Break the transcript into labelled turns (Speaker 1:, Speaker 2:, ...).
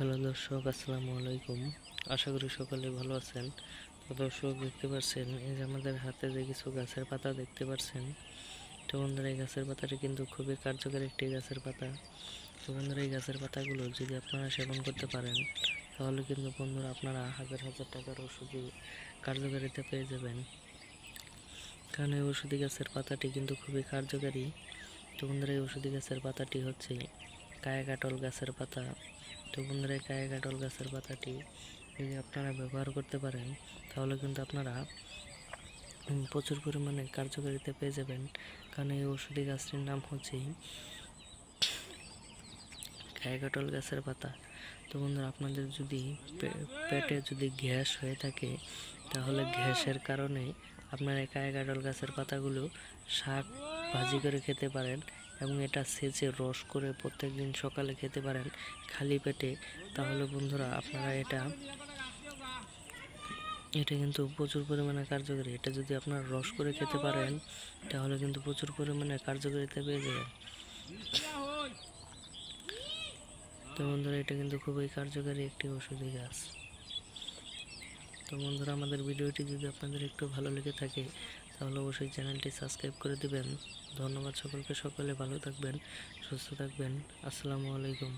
Speaker 1: Hello দর্শক, আসসালামু আলাইকুম। আশা করি সকলে ভালো আছেন। তো দর্শক, দেখতে পাচ্ছেন, এই যে আমাদের হাতে যে কিছু গাছের পাতা দেখতে পাচ্ছেন, তো বন্ধুরা, এই গাছের পাতাটি কিন্তু খুবই কার্যকর একটি গাছের পাতা। তো বন্ধুরা, এই গাছের পাতাগুলো যদি আপনারা সেবন করতে পারেন, তাহলে কিন্তু বন্ধুরা আপনারা হাজার হাজার টাকার ওষুধি কার্যকারিতা পেয়ে যাবেন। কারণ এই ওষুধি গাছের পাতাটি কিন্তু খুবই কার্যকারী। তো বন্ধুরা, এই ওষুধি গাছের পাতাটি হচ্ছে কায়াকাটল গাছের পাতা, তো বন্ধুরা এই কায়াকাটল গাছের পাতাটি যদি আপনারা ব্যবহার করতে পারেন, তাহলে কিন্তু আপনারা প্রচুর পরিমাণে কার্যকারিতা পেয়ে যাবেন। কারণ এই ওষুধি গাছটির নাম হচ্ছে কায়াকাটল গাছের পাতা। তো বন্ধুরা, আপনাদের যদি পেটে যদি গ্যাস হয়ে থাকে, তাহলে গ্যাসের কারণে আপনার এই কায়াকাটল গাছের পাতাগুলো শাক ভাজি করে খেতে পারেন এবং এটা সেচে রস করে প্রত্যেকদিন সকালে খেতে পারেন খালি পেটে। তাহলে বন্ধুরা, আপনারা এটা এটা কিন্তু প্রচুর পরিমাণে কার্যকরী। এটা যদি আপনারা রস করে খেতে পারেন, তাহলে কিন্তু প্রচুর পরিমাণে কার্যকারিতা পেয়ে যাবেন। তো বন্ধুরা, এটা কিন্তু খুবই কার্যকারী একটি ওষুধি গাছ। তো বন্ধুরা, আমাদের ভিডিওটি যদি আপনাদের একটু ভালো লেগে থাকে, তাহলে অবশ্যই চ্যানেলটি সাবস্ক্রাইব করে দেবেন। ধন্যবাদ সকলকে, সকলে ভালো থাকবেন, সুস্থ থাকবেন। আসসালামু আলাইকুম।